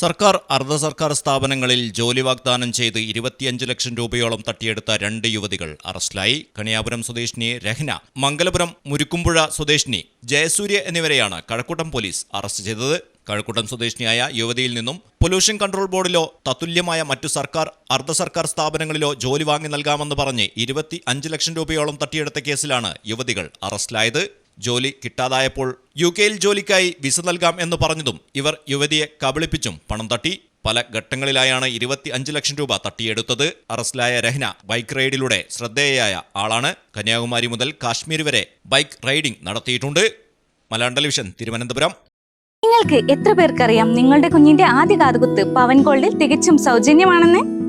സർക്കാർ അർദ്ധ സർക്കാർ സ്ഥാപനങ്ങളിൽ ജോലി വാഗ്ദാനം ചെയ്ത് ഇരുപത്തിയഞ്ച് ലക്ഷം രൂപയോളം തട്ടിയെടുത്ത രണ്ട് യുവതികൾ അറസ്റ്റിലായി. കണിയാപുരം സ്വദേശിനി രഹ്ന മംഗലപുരം മുരുക്കുമ്പുഴ സ്വദേശിനി ജയസൂര്യ എന്നിവരെയാണ് കഴക്കൂട്ടം പോലീസ് അറസ്റ്റ് ചെയ്തത്. കഴക്കൂട്ടം സ്വദേശിനിയായ യുവതിയിൽ നിന്നും പൊല്യൂഷൻ കൺട്രോൾ ബോർഡിലോ തത്തുല്യമായ മറ്റു സർക്കാർ അർദ്ധ സർക്കാർ സ്ഥാപനങ്ങളിലോ ജോലി വാങ്ങി നൽകാമെന്ന് പറഞ്ഞ് ഇരുപത്തി അഞ്ച് ലക്ഷം രൂപയോളം തട്ടിയെടുത്ത കേസിലാണ് യുവതികൾ അറസ്റ്റിലായത്. ജോലി കിട്ടാതായപ്പോൾ യു കെയിൽ ജോലിക്കായി വിസ നൽകാം എന്ന് പറഞ്ഞതും ഇവർ യുവതിയെ കബളിപ്പിച്ചും പണം തട്ടി. പല ഘട്ടങ്ങളിലായാണ് ഇരുപത്തി അഞ്ച് ലക്ഷം രൂപ തട്ടിയെടുത്തത്. അറസ്റ്റിലായ രഹ്ന ബൈക്ക് റൈഡിലൂടെ ശ്രദ്ധേയയായ ആളാണ്. കന്യാകുമാരി മുതൽ കാശ്മീർ വരെ ബൈക്ക് റൈഡിംഗ് നടത്തിയിട്ടുണ്ട്. മലയാളം ടെലിവിഷൻ തിരുവനന്തപുരം. നിങ്ങൾക്ക് എത്ര പേർക്കറിയാം നിങ്ങളുടെ കുഞ്ഞിന്റെ ആദ്യ കാതുകുത്ത് പവൻ ഗോൾഡിൽ തികച്ചും സൗജന്യമാണെന്ന്?